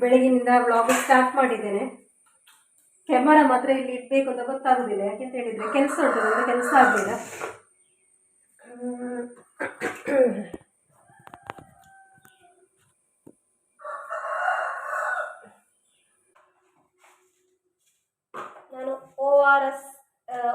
ಬೆಳಗಿನಿಂದ vlog start ಮಾಡಿದ್ದೇನೆ. Camera ಮಾತ್ರ ಇಲ್ಲಿ ಇಡಬೇಕು ಅಂತ ಗೊತ್ತಾಗೋದಿಲ್ಲ. ಯಾಕೆಂತ ಹೇಳಿದರೆ ಕೆಲಸ ಉಂಟು ಕೆಲಸ ಆಗಲಿಲ್ಲ. ನಾನು O R S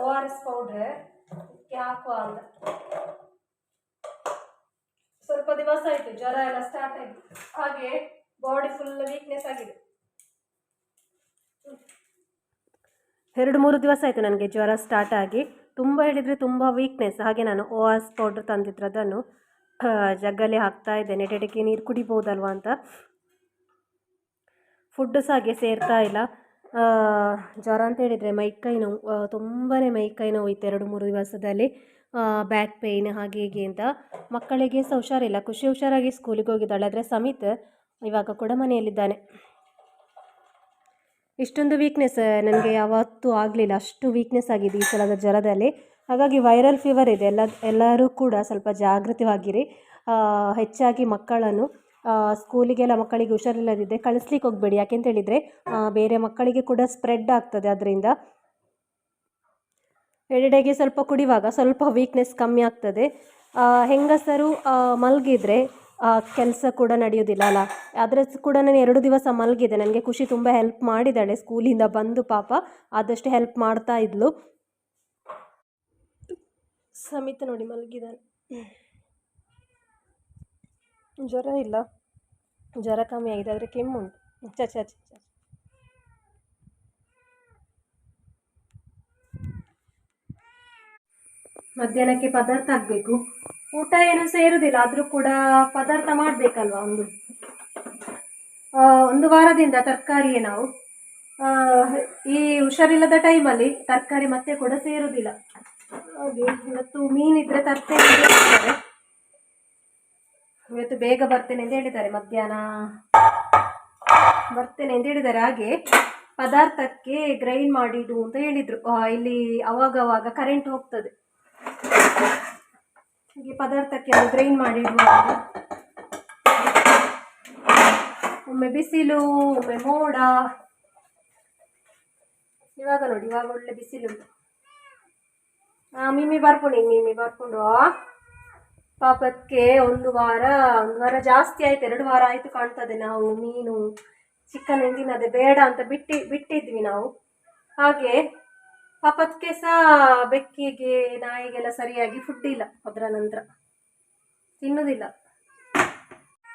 O R S powder ಹಾಕುವ ಅಂತ. ಸ್ವಲ್ಪ ದಿವಸ ಆಯಿತು, ಜ್ವರ ಎಲ್ಲ ಸ್ಟಾರ್ಟ್ ಆಯಿತು ಹಾಗೆ ಬಾಡಿ ಫುಲ್ ವೀಕ್ನೆಸ್ ಆಗಿದೆ. ಎರಡು ಮೂರು ದಿವಸ ಆಯಿತು ನನಗೆ ಜ್ವರ ಸ್ಟಾರ್ಟ್ ಆಗಿ. ತುಂಬ ಹೇಳಿದರೆ ತುಂಬ ವೀಕ್ನೆಸ್ ಹಾಗೆ ನಾನು ಓ ಆರ್ ಎಸ್ ಪೌಡ್ರ್ ತಂದಿದ್ರು ಅದನ್ನು ಜಗ್ಗಲ್ಲಿ ಹಾಕ್ತಾ ಇದ್ದೇನೆ. ಎಡೆಡೆಗೆ ನೀರು ಕುಡಿಬೋದಲ್ವ ಅಂತ. ಫುಡ್ ಸಹ ಹಾಗೆ ಸೇರ್ತಾ ಇಲ್ಲ. ಜ್ವರ ಅಂತ ಹೇಳಿದರೆ ಮೈಕೈ ನೋವು ತುಂಬಾ ಮೈಕೈ ನೋವು ಇತ್ತು ಎರಡು ಮೂರು ದಿವಸದಲ್ಲಿ. ಬ್ಯಾಕ್ ಪೇಯ್ನ್ ಹಾಗೆ ಹೀಗೆ ಅಂತ. ಮಕ್ಕಳಿಗೆ ಸಹ ಹುಷಾರಿಲ್ಲ. ಖುಷಿ ಹುಷಾರಾಗಿ ಸ್ಕೂಲಿಗೆ ಹೋಗಿದ್ದಾಳೆ. ಆದರೆ ಸಮಿತ್ ಇವಾಗ ಕೂಡ ಮನೆಯಲ್ಲಿದ್ದಾನೆ. ಇಷ್ಟೊಂದು ವೀಕ್ನೆಸ್ ನನಗೆ ಯಾವತ್ತೂ ಆಗಲಿಲ್ಲ. ಅಷ್ಟು ವೀಕ್ನೆಸ್ ಆಗಿದೆ ಈ ಸಲದ ಜ್ವರದಲ್ಲಿ. ಹಾಗಾಗಿ ವೈರಲ್ ಫೀವರ್ ಇದೆ. ಎಲ್ಲ, ಎಲ್ಲರೂ ಕೂಡ ಸ್ವಲ್ಪ ಜಾಗೃತವಾಗಿರಿ. ಹೆಚ್ಚಾಗಿ ಮಕ್ಕಳನ್ನು ಸ್ಕೂಲಿಗೆಲ್ಲ ಮಕ್ಕಳಿಗೆ ಹುಷಾರಿಲ್ಲದಿದ್ದರೆ ಕಳಿಸ್ಲಿಕ್ಕೆ ಹೋಗಬೇಡಿ. ಯಾಕೆಂತ ಹೇಳಿದರೆ ಬೇರೆ ಮಕ್ಕಳಿಗೆ ಕೂಡ ಸ್ಪ್ರೆಡ್ ಆಗ್ತದೆ. ಅದರಿಂದ ಎಡೆಡೆಗೆ ಸ್ವಲ್ಪ ಕುಡಿವಾಗ ಸ್ವಲ್ಪ ವೀಕ್ನೆಸ್ ಕಮ್ಮಿ ಆಗ್ತದೆ. ಹೆಂಗಸರು ಮಲಗಿದ್ರೆ ಕೆಲಸ ಕೂಡ ನಡೆಯೋದಿಲ್ಲ ಅಲ್ಲ? ಆದರೆ ಕೂಡ ನಾನು ಎರಡು ದಿವಸ ಮಲಗಿದೆ ನನಗೆ ಖುಷಿ ತುಂಬ ಹೆಲ್ಪ್ ಮಾಡಿದ್ದಾಳೆ. ಸ್ಕೂಲಿಂದ ಬಂದು ಪಾಪ ಆದಷ್ಟು ಹೆಲ್ಪ್ ಮಾಡ್ತಾ ಇದ್ಲು. ಸಮಿತ ನೋಡಿ ಮಲಗಿದ್ದಾನೆ ಜ್ವರ ಇಲ್ಲ. ಜ್ವರ ಕಮ್ಮಿ ಆಗಿದೆ, ಆದರೆ ಕೆಮ್ಮು ಉಂಟು. ಚ ಚ ಚ. ಮಧ್ಯಾಹ್ನಕ್ಕೆ ಪದಾರ್ಥ ಆಗಬೇಕು ಊಟ ಏನು ಸೇರುವುದಿಲ್ಲ ಆದರೂ ಕೂಡ ಪದಾರ್ಥ ಮಾಡಬೇಕಲ್ವ ಒಂದು? ಒಂದು ವಾರದಿಂದ ತರಕಾರಿಯೇ ನಾವು. ಈ ಹುಷಾರಿಲ್ಲದ ಟೈಮಲ್ಲಿ ತರಕಾರಿ ಮತ್ತೆ ಕೂಡ ಸೇರುವುದಿಲ್ಲ ಹಾಗೆ ಇವತ್ತು ಮೀನಿದ್ರೆ ತರ್ತೇನೆ ಇವತ್ತು ಬೇಗ ಬರ್ತೇನೆ ಅಂತ ಹೇಳಿದ್ದಾರೆ, ಮಧ್ಯಾಹ್ನ ಬರ್ತೇನೆ ಅಂತ ಹೇಳಿದ್ದಾರೆ. ಹಾಗೆ ಪದಾರ್ಥಕ್ಕೆ ಗ್ರೈಂಡ್ ಮಾಡಿಡು ಅಂತ ಹೇಳಿದರು. ಇಲ್ಲಿ ಅವಾಗವಾಗ ಅವಾಗ ಕರೆಂಟ್ ಹೋಗ್ತದೆ. ಹೀಗೆ ಪದಾರ್ಥಕ್ಕೆ ಗ್ರೈಂಡ್ ಮಾಡಿಡುವ ಒಮ್ಮೆ ಬಿಸಿಲು, ಒಮ್ಮೆ ಮೋಡ. ಇವಾಗ ನೋಡಿ, ಇವಾಗ ಒಳ್ಳೆ ಬಿಸಿಲು ಹಾಂ ಮಿಮ್ಮಿ ಬರ್ಕೊಂಡು ಮಿಮ್ಮಿ ಬರ್ಕೊಂಡು ಪಾಪಕ್ಕೆ ಒಂದು ವಾರ ಒಂದು ವಾರ ಜಾಸ್ತಿ ಆಯ್ತು, ಎರಡು ವಾರ ಆಯಿತು ಕಾಣ್ತದೆ ನಾವು ಮೀನು. ಚಿಕನ್ ಹಿಂದಿನದೇ ಬೇಡ ಅಂತ ಬಿಟ್ಟಿ, ಬಿಟ್ಟಿದ್ವಿ ನಾವು. ಹಾಗೆ ಪಾಪಕ್ಕೆ ಸಹ ಬೆಕ್ಕಿಗೆ, ನಾಯಿಗೆಲ್ಲ ಸರಿಯಾಗಿ ಫುಡ್ ಇಲ್ಲ ಅದರ ನಂತರ. ತಿನ್ನುವುದಿಲ್ಲ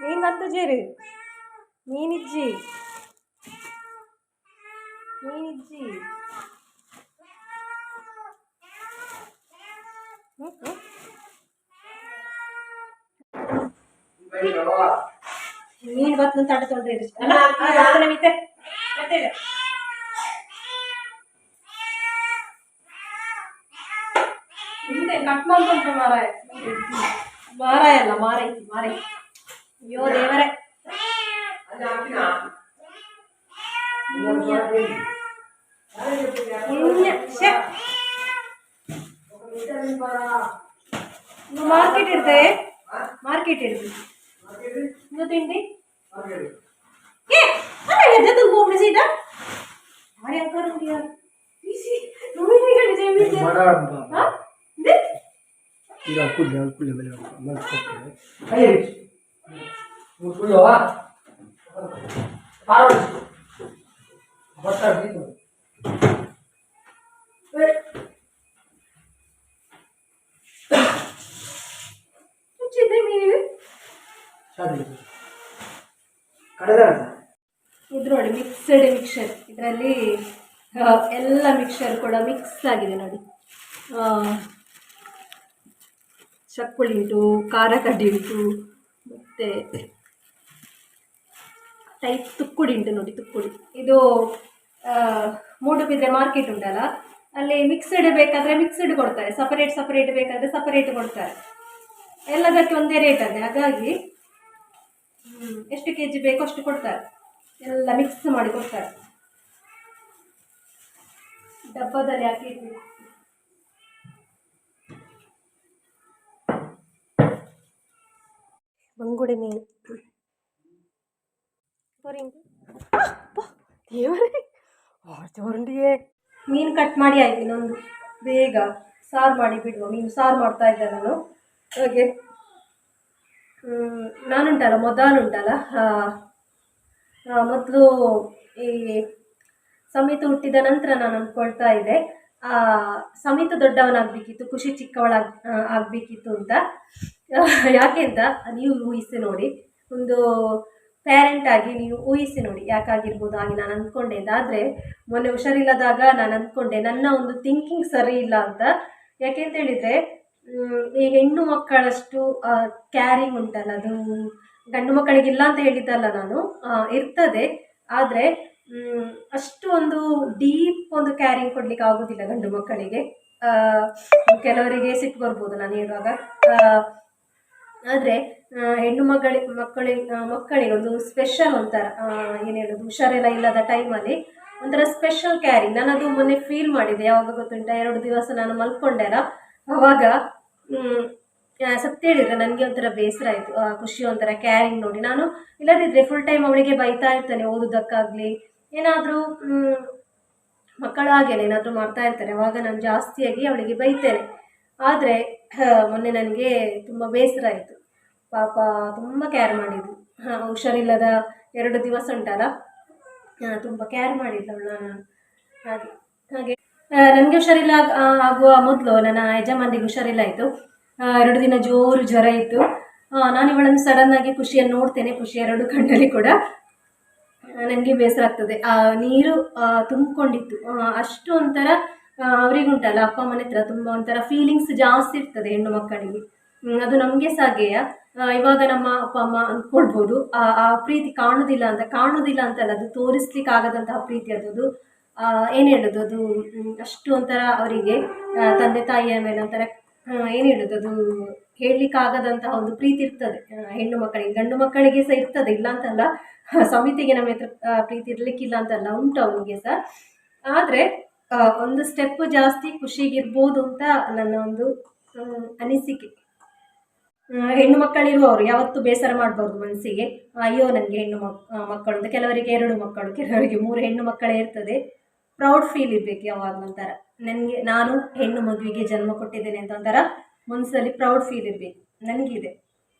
ನೀನಂತ ಜೇರಿ. ನೀನಿಜ್ಜಿ. ನೀನಿಜ್ಜಿ. ನೀನ್ ನೀನು ಬತ್ತು ಅಲ್ಲ ತೊಂದ್ರೆ ಮಿತ್ತೆ ಮತ್ತೆ ಇದೆ. ಹಿಂದೆ ಕಟ್ ಮಾಡ್ಕೊಂಡ್ರೆ ಮಾರಾಯ ಮಾರಾಯ ಅಲ್ಲ ಮಾರೈ ಮಾರೈ ಅಯ್ಯೋ ದೇವರೇ ಇನ್ಯ, ಶ್ಯೆ. ಇನ್ನು ಮಾರ್ಕೆಟ್ ಇರ್ತೆ ಮಾರ್ಕೆಟ್ ಇರ್ತೆ ಇನ್ನು ತಿಂಡಿ ಏ ಅಲ್ಲ ಎದ್ದೆ ತುಂಬ ಒಬ್ಬಳು ಸೀದಾ ಮಾಡಿ ಅಂಕರ್ ನೋಡಿ ಯಾರು ಇಸಿ ನೋಡಿ ಹೇಳಿ ಜಮೀನ್ ಹಾ ಇದೆ ಈಗ ಕುಡ್ಲೆ ಕುಡ್ಲೆ ಮೇಲೆ ಇದು ನೋಡಿ ಮಿಕ್ಸ್ಡ್ ಮಿಕ್ಸರ್ ಇದರಲ್ಲಿ ಎಲ್ಲ ಮಿಕ್ಸರ್ ಕೂಡ ಮಿಕ್ಸ್ ಆಗಿದೆ ನೋಡಿ. ಚಕ್ಕುಳಿ ಉಂಟು ಖಾರ ಕಡ್ಡಿ ಉಂಟು ಮತ್ತು ಟೈಪ್ ತುಕ್ಕುಡಿ ಉಂಟು ನೋಡಿ, ತುಕ್ಕುಡಿ. ಇದು ಮೂಡುಬಿದ್ರೆ ಮಾರ್ಕೆಟ್ ಉಂಟಲ್ಲ, ಅಲ್ಲಿ ಮಿಕ್ಸಡ್ ಬೇಕಾದರೆ ಮಿಕ್ಸಡ್ ಕೊಡ್ತಾರೆ. ಸಪರೇಟ್ ಸಪರೇಟ್ ಬೇಕಾದರೆ ಸಪರೇಟ್ ಕೊಡ್ತಾರೆ. ಎಲ್ಲದಕ್ಕೆ ಒಂದೇ ರೇಟ್ ಅದೇ. ಹಾಗಾಗಿ ಎಷ್ಟು ಕೆ ಜಿ ಬೇಕೋ ಅಷ್ಟು ಕೊಡ್ತಾರೆ. ಎಲ್ಲ ಮಿಕ್ಸ್ ಮಾಡಿ ಕೊಡ್ತಾರೆ. ಡಬ್ಬದಲ್ಲಿ ಹಾಕಿ ಬಂಗುಡೆ ಮೀನು. ದೇವರೇ. ಮೀನು ಕಟ್ ಮಾಡಿ ಆಯ್ತು ಇನ್ನೊಂದು. ಬೇಗ ಸಾರು ಮಾಡಿ ಬಿಡುವ ಮೀನು. ಸಾರು ಮಾಡ್ತಾ ಇದ್ದೆ ನಾನು. ಹಾಗೆ ನಾನುಂಟಲ್ಲ ಮೊದಲುಂಟಲ್ಲ ಮೊದಲು ಈ ಸಮಿತ ಹುಟ್ಟಿದ ನಂತರ ನಾನು ಅಂದ್ಕೊಳ್ತಾ ಇದ್ದೆ. ಸಮಿತ ದೊಡ್ಡವನಾಗಬೇಕಿತ್ತು, ಖುಷಿ ಚಿಕ್ಕವಳ ಆಗಬೇಕಿತ್ತು ಅಂತ. ಯಾಕೆ ಅಂತ, ನೀವು ಊಹಿಸಿ ನೋಡಿ. ಒಂದು ಪ್ಯಾರೆಂಟ್ ಆಗಿ ನೀವು ಊಹಿಸಿ ನೋಡಿ, ಯಾಕಾಗಿರ್ಬೋದು ಹಾಗೆ ನಾನು ಅಂದ್ಕೊಂಡೆ. ಅಂತ ಆದರೆ ಮೊನ್ನೆ ಹುಷಾರಿಲ್ಲದಾಗ ನಾನು ಅಂದ್ಕೊಂಡೆ, ನನ್ನ ಒಂದು ಥಿಂಕಿಂಗ್ ಸರಿ ಇಲ್ಲ ಅಂತ. ಯಾಕೆ ಅಂತ ಹೇಳಿದರೆ ಈ ಹೆಣ್ಣು ಮಕ್ಕಳಷ್ಟು ಕ್ಯಾರಿಂಗ್ ಉಂಟಲ್ಲ, ಅದು ಗಂಡು ಮಕ್ಕಳಿಗಿಲ್ಲ ಅಂತ ಹೇಳಿದ್ದಲ್ಲ ನಾನು. ಇರ್ತದೆ. ಆದರೆ ಅಷ್ಟು ಒಂದು ಡೀಪ್ ಒಂದು ಕ್ಯಾರಿಂಗ್ ಕೊಡ್ಲಿಕ್ಕೆ ಆಗೋದಿಲ್ಲ ಗಂಡು ಮಕ್ಕಳಿಗೆ. ಕೆಲವರಿಗೆ ಸಿಟ್ಟು ಬರ್ಬೋದು ನಾನು ಹೇಳುವಾಗ. ಆದರೆ ಹೆಣ್ಣು ಮಕ್ಕಳಿ ಮಕ್ಕಳಿಗೆ ಮಕ್ಕಳಿಗೆ ಒಂದು ಸ್ಪೆಷಲ್ ಒಂಥರ ಏನು ಹೇಳೋದು, ಹುಷಾರೆಲ್ಲ ಇಲ್ಲದ ಟೈಮಲ್ಲಿ ಒಂಥರ ಸ್ಪೆಷಲ್ ಕ್ಯಾರಿಂಗ್ ನಾನು ಅದು ಮೊನ್ನೆ ಫೀಲ್ ಮಾಡಿದೆ, ಯಾವಾಗ ಗೊತ್ತುಂಟ? ಎರಡು ದಿವಸ ನಾನು ಮಲ್ಕೊಂಡೆಲ್ಲ ಅವಾಗ ಸತ್ಯ ಹೇಳಿದ್ರೆ? ನನಗೆ ಒಂಥರ ಬೇಸರ ಆಯಿತು. ಖುಷಿ ಒಂಥರ ಕ್ಯಾರಿಂಗ್ ನೋಡಿ. ನಾನು ಇಲ್ಲದಿದ್ದರೆ ಫುಲ್ ಟೈಮ್ ಅವಳಿಗೆ ಬೈತಾ ಇರ್ತಾನೆ, ಓದೋದಕ್ಕಾಗಲಿ. ಏನಾದರೂ ಮಕ್ಕಳು ಹಾಗೆ ಏನಾದರೂ ಮಾಡ್ತಾ ಇರ್ತಾರೆ. ಆವಾಗ ನಾನು ಜಾಸ್ತಿಯಾಗಿ ಅವಳಿಗೆ ಬೈತೇನೆ. ಆದರೆ ಮೊನ್ನೆ ನನಗೆ ತುಂಬ ಬೇಸರ ಆಯಿತು. ಪಾಪ ತುಂಬ ಕೇರ್ ಮಾಡಿದ್ಲು. ಹುಷಾರಿಲ್ಲದ ಎರಡು ದಿವಸ ಉಂಟಲ್ಲ? ತುಂಬ ಕೇರ್ ಮಾಡಿದ್ಲು ನಾನು. ಹಾಗೆ ಹಾಗೆ. ನನಗೆ ಹುಷಾರಿಲ್ಲ ಆಗ್- ಆಗುವ ಮೊದಲು ನನ್ನ ಯಜಮಾನಿಗೆ ಹುಷಾರಿಲ್ಲ ಆಯಿತು. ಎರಡು ದಿನ ಜೋರು ಜ್ವರ ಇತ್ತು. ನಾನು ಇವಳನ್ನು ಆಗಿ ಖುಷಿಯನ್ನು ನೋಡ್ತೇನೆ, ಖುಷಿ ಎರಡು ಕಣ್ಣಲ್ಲಿ ಕೂಡ. ನನಗೆ ಬೇಸರ ಆಗ್ತದೆ. ಆ, ನೀರು ತುಂಬಿಕೊಂಡಿತ್ತು. ಅಷ್ಟು ಒಂಥರ ಅವರಿಗುಂಟಲ್ಲ, ಅಪ್ಪ ಅಮ್ಮನ ಹತ್ರ ತುಂಬ ಒಂಥರ ಫೀಲಿಂಗ್ಸ್ ಜಾಸ್ತಿ ಇರ್ತದೆ ಹೆಣ್ಣು ಮಕ್ಕಳಿಗೆ. ಅದು ನಮಗೆ ಸಾಗೆಯ ಇವಾಗ ನಮ್ಮ ಅಪ್ಪ ಅಮ್ಮ ಅಂದ್ಕೊಳ್ಬೋದು. ಆ ಪ್ರೀತಿ ಕಾಣುವುದಿಲ್ಲ ಅಂತ ಕಾಣುವುದಿಲ್ಲ ಅಂತಲ್ಲ, ಅದು ತೋರಿಸ್ಲಿಕ್ಕೆ ಆಗದಂತಹ ಪ್ರೀತಿ ಅದು ಏನು ಹೇಳೋದು, ಅದು ಅಷ್ಟು ಒಂಥರ ಅವರಿಗೆ ತಂದೆ ತಾಯಿಯ ಮೇಲೆ ಒಂಥರ ಏನು ಹೇಳೋದು? ಅದು ಹೇಳಲಿಕ್ಕಾಗದಂತಹ ಒಂದು ಪ್ರೀತಿ ಇರ್ತದೆ. ಹೆಣ್ಣು ಮಕ್ಕಳಿಗೆ, ಗಂಡು ಮಕ್ಕಳಿಗೆ ಸಹ ಇರ್ತದೆ. ಇಲ್ಲ ಅಂತಲ್ಲ ಸಮಿತಿಗೆ ನಮ್ಮ ಹತ್ರ ಪ್ರೀತಿ ಇರಲಿಕ್ಕಿಲ್ಲ ಅಂತಲ್ಲ, ಉಂಟು ಅವನಿಗೆ ಸಹ. ಆದರೆ ಒಂದು ಸ್ಟೆಪ್ ಜಾಸ್ತಿ ಖುಷಿಗಿರ್ಬೋದು ಅಂತ ನನ್ನ ಒಂದು ಅನಿಸಿಕೆ. ಹೆಣ್ಣು ಮಕ್ಕಳಿರುವವರು ಯಾವತ್ತೂ ಬೇಸರ ಮಾಡಬಾರ್ದು ಮನಸ್ಸಿಗೆ. ಅಯ್ಯೋ, ನನಗೆ ಹೆಣ್ಣು ಮಕ್ ಮಕ್ಕಳು ಅಂತ ಕೆಲವರಿಗೆ ಎರಡು ಮಕ್ಕಳು, ಕೆಲವರಿಗೆ ಮೂರು ಹೆಣ್ಣು ಮಕ್ಕಳೇ ಇರ್ತದೆ. ಪ್ರೌಡ್ ಫೀಲ್ ಇರಬೇಕು ಯಾವಾಗ ಒಂಥರ. ನನಗೆ ನಾನು ಹೆಣ್ಣು ಮಗುವಿಗೆ ಜನ್ಮ ಕೊಟ್ಟಿದ್ದೇನೆ ಅಂತ ಒಂಥರ ಮನಸ್ಸಲ್ಲಿ ಪ್ರೌಡ್ ಫೀಲ್ ಇರಬೇಕು. ನನಗಿದೆ.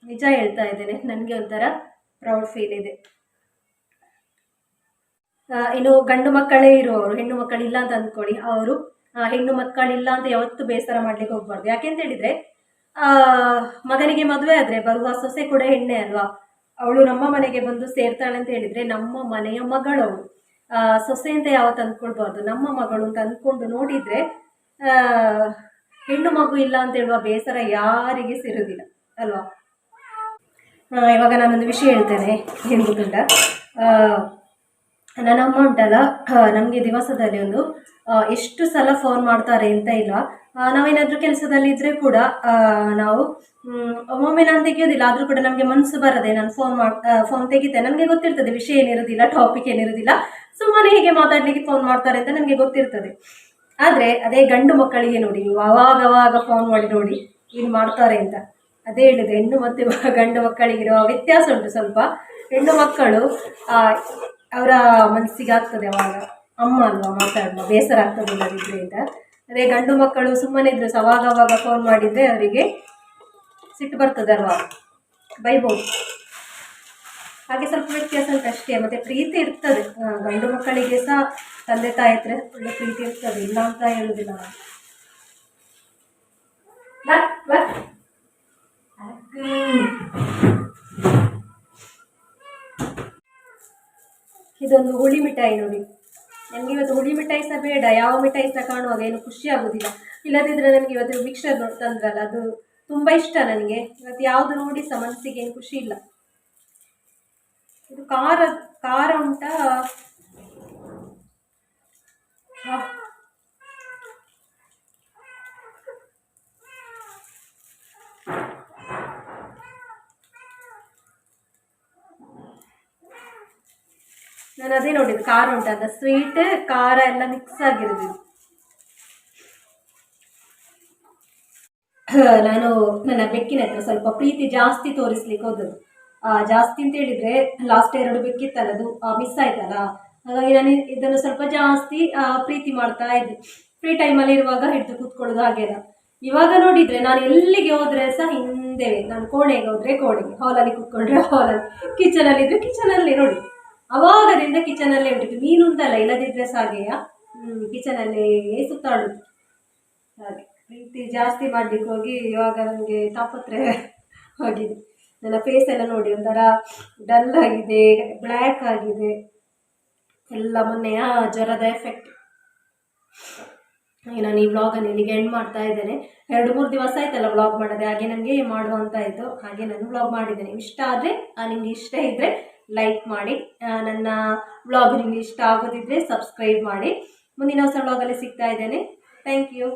ನಿಜ ಹೇಳ್ತಾ ಇದ್ದೇನೆ. ನನಗೆ ಒಂಥರ ಪ್ರೌಡ್ ಫೀಲ್ ಇದೆ. ಇನ್ನು ಗಂಡು ಮಕ್ಕಳೇ ಇರುವವರು ಹೆಣ್ಣು ಮಕ್ಕಳಿಲ್ಲ ಅಂತ ಅಂದ್ಕೊಳ್ಳಿ. ಅವರು ಹೆಣ್ಣು ಮಕ್ಕಳಿಲ್ಲ ಅಂತ ಯಾವತ್ತೂ ಬೇಸರ ಮಾಡ್ಲಿಕ್ಕೆ ಹೋಗ್ಬಾರ್ದು. ಯಾಕೆಂತ ಹೇಳಿದ್ರೆ ಮಗನಿಗೆ ಮದುವೆ ಆದರೆ ಬರುವ ಸೊಸೆ ಕೂಡ ಹೆಣ್ಣೆ ಅಲ್ವಾ? ಅವಳು ನಮ್ಮ ಮನೆಗೆ ಬಂದು ಸೇರ್ತಾಳೆ ಅಂತ ಹೇಳಿದ್ರೆ ನಮ್ಮ ಮನೆಯ ಮಗಳು ಅವಳು ಆ, ಸೊಸೆ ಯಾವ ತಂದ್ಕೊಳ್ಬಾರ್ದು? ನಮ್ಮ ಮಗಳು ಅಂತ ಅಂದ್ಕೊಂಡು ನೋಡಿದ್ರೆ ಹೆಣ್ಣು ಮಗು ಇಲ್ಲ ಅಂತ ಹೇಳುವ ಬೇಸರ ಯಾರಿಗೆ ಸಿರುದಿಲ್ಲ ಅಲ್ವಾ? ಇವಾಗ ನಾನೊಂದು ವಿಷಯ ಹೇಳ್ತೇನೆ ಏನು ಗಂಡ. ನನ್ನ ಅಮ್ಮ ಉಂಟಲ್ಲ ನಮಗೆ ದಿವಸದಲ್ಲಿ ಒಂದು ಎಷ್ಟು ಸಲ ಫೋನ್ ಮಾಡ್ತಾರೆ ಅಂತ ಇಲ್ಲ. ನಾವೇನಾದರೂ ಕೆಲಸದಲ್ಲಿ ಇದ್ರೆ ಕೂಡ ನಾವು ಒಮ್ಮೊಮ್ಮೆ ನಾನು ತೆಗೆಯೋದಿಲ್ಲ, ಆದರೂ ಕೂಡ ನಮಗೆ ಮನಸ್ಸು ಬರದೆ ನಾನು ಫೋನ್ ಮಾಡ್ತಾ ಫೋನ್ ತೆಗಿತೆ ನನಗೆ ಗೊತ್ತಿರ್ತದೆ, ವಿಷಯ ಏನಿರೋದಿಲ್ಲ ಟಾಪಿಕ್ ಏನಿರೋದಿಲ್ಲ ಸುಮ್ಮನೆ ಹೀಗೆ ಮಾತಾಡ್ಲಿಕ್ಕೆ ಫೋನ್ ಮಾಡ್ತಾರೆ ಅಂತ ನನಗೆ ಗೊತ್ತಿರ್ತದೆ. ಆದರೆ, ಅದೇ ಗಂಡು ಮಕ್ಕಳಿಗೆ ನೋಡಿ, ನೀವು ಅವಾಗ ಅವಾಗ ಫೋನ್ ಮಾಡಿ ನೋಡಿ ಏನು ಮಾಡ್ತಾರೆ ಅಂತ. ಅದೇ ಹೇಳಿದೆ ಹೆಣ್ಣು ಮತ್ತು ಗಂಡು ಮಕ್ಕಳಿಗಿರುವ ವ್ಯತ್ಯಾಸ ಉಂಟು ಸ್ವಲ್ಪ. ಹೆಣ್ಣು ಮಕ್ಕಳು ಅವರ ಮನಸ್ಸಿಗೆ ಆಗ್ತದೆ ಅವಾಗ. ಅಮ್ಮ ಅಲ್ವಾ ಮಾತಾಡುವ ಬೇಸರ ಆಗ್ತದೆ ಅಂತ. ಅದೇ ಗಂಡು ಮಕ್ಕಳು ಸುಮ್ಮನೆ ಇದ್ರು ಅವಾಗ ಅವಾಗ ಫೋನ್ ಮಾಡಿದರೆ ಅವರಿಗೆ ಸಿಟ್ಟು ಬರ್ತದೆ ಅಲ್ವಾ? ಬೈಬೋದು. ಹಾಗೆ ಸ್ವಲ್ಪ ವ್ಯತ್ಯಾಸ ಅಂತ ಅಷ್ಟೇ, ಮತ್ತೆ ಪ್ರೀತಿ ಇರ್ತದೆ. ಗಂಡು ಮಕ್ಕಳಿಗೆ ಸಹ ತಂದೆ ತಾಯಿ ಹತ್ರ ಒಳ್ಳೆ ಪ್ರೀತಿ ಇರ್ತದೆ, ಇಲ್ಲ ಅಂತ ಹೇಳುದಿಲ್ಲ. ನಾನು ಇದೊಂದು ಹುಳಿ ಮಿಠಾಯಿ ನೋಡಿ. ನನಗೆ ಇವತ್ತು ಹುಳಿ ಮಿಠಾಯಿ ಸಹ ಬೇಡ, ಯಾವ ಮಿಠಾಯಿ ಸಹ ಕಾಣುವಾಗ ಏನು ಖುಷಿ ಆಗುದಿಲ್ಲ. ಇಲ್ಲದಿದ್ರೆ ನನಗೆ ಇವತ್ತು ಮಿಕ್ಸರ್ ತಂದ್ರಲ್ಲ, ಅದು ತುಂಬ ಇಷ್ಟ ನನಗೆ. ಇವತ್ತು ಯಾವುದು ನೋಡಿ ಸಹ ಮನಸ್ಸಿಗೆ ಏನು ಖುಷಿ ಇಲ್ಲ. ಇದು ಖಾರ ಖಾರ ಉಂಟಾ? ಅದೇ ನೋಡಿದ್ದು. ಖಾರ ಉಂಟಲ್ಲ ಸ್ವೀಟ್ ಖಾರ ಎಲ್ಲ ಮಿಕ್ಸ್ ಆಗಿರೋದು. ನಾನು ನನ್ನ ಬೆಕ್ಕಿನ ಹತ್ರ ಸ್ವಲ್ಪ ಪ್ರೀತಿ ಜಾಸ್ತಿ ತೋರಿಸ್ಲಿಕ್ಕೆ ಹೋದದ್ದು. ಆ, ಜಾಸ್ತಿ ಅಂತ ಹೇಳಿದ್ರೆ ಲಾಸ್ಟ್ ಎರಡು ಬೆಕ್ಕಿತ್ತಲ್ಲ ಅದು ಮಿಸ್ ಆಯ್ತಲ್ಲ? ಹಾಗಾಗಿ ನಾನು ಇದನ್ನು ಸ್ವಲ್ಪ ಜಾಸ್ತಿ ಪ್ರೀತಿ ಮಾಡ್ತಾ ಇದ್ದೆ. ಫ್ರೀ ಟೈಮಲ್ಲಿ ಇರುವಾಗ ಹಿಡಿದು ಕೂತ್ಕೊಳ್ಳೋದು ಹಾಗೆಲ್ಲ ಇವಾಗ ನೋಡಿದ್ರೆ ನಾನು ಎಲ್ಲಿಗೆ ಹೋದ್ರೆ ಸಹ ಹಿಂದೆ ನಾನು ಕೋಣೆಗೆ ಹೋದ್ರೆ ಕೋಣೆಗೆ ಹಾಲಲ್ಲಿ ಕೂತ್ಕೊಂಡ್ರೆ ಹಾಲಲ್ಲಿ ಕಿಚನಲ್ಲಿ ಕಿಚನ್ ಕಿಚನಲ್ಲಿ ನೋಡಿ. ಅವಾಗದಿಂದ ಕಿಚನಲ್ಲೇ ಉಂಟಿತ್ತು ಮೀನು ಉಂಟಲ್ಲ ಇಲ್ಲದಿದ್ದರೆ ಕಿಚನ್ ಕಿಚನಲ್ಲೇ ಸುತ್ತಾಡುದು ಹಾಗೆ, ಪ್ರೀತಿ ಜಾಸ್ತಿ ಮಾಡಲಿಕ್ಕೆ ಹೋಗಿ ಇವಾಗ ನನಗೆ ತಾಪತ್ರೆ ಆಗಿದೆ ನನ್ನ ಫೇಸ್ ಎಲ್ಲ ನೋಡಿ ಒಂಥರ ಡಲ್ ಆಗಿದೆ ಬ್ಲ್ಯಾಕ್ ಆಗಿದೆ. ಎಲ್ಲ ಮೊನ್ನೆಯ ಜ್ವರದ ಎಫೆಕ್ಟ್ ನಾನು ಈ ವ್ಲಾಗನ್ನು ಇಲ್ಲಿಗೆ ಎಂಡ್ ಮಾಡ್ತಾ ಇದ್ದೇನೆ. ಎರಡು, ಮೂರು ದಿವಸ ಆಯ್ತಲ್ಲ ವ್ಲಾಗ್ ಮಾಡೋದೆ, ಹಾಗೆ ನನಗೆ ಮಾಡುವಂತಾಯಿತು. ಹಾಗೆ ನಾನು ವ್ಲಾಗ್ ಮಾಡಿದ್ದೇನೆ. ಇಷ್ಟ ಆದರೆ ನಿಮಗೆ ಇಷ್ಟ ಇದ್ದರೆ ಲೈಕ್ ಮಾಡಿ ನನ್ನ ವ್ಲಾಗ್ ನಿಮಗೆ ಇಷ್ಟ ಆಗೋದಿದ್ರೆ ಸಬ್ಸ್ಕ್ರೈಬ್ ಮಾಡಿ. ಮುಂದಿನ ಹೊಸ ವ್ಲಾಗಲ್ಲಿ ಸಿಗ್ತಾ ಇದ್ದೇನೆ. Thank you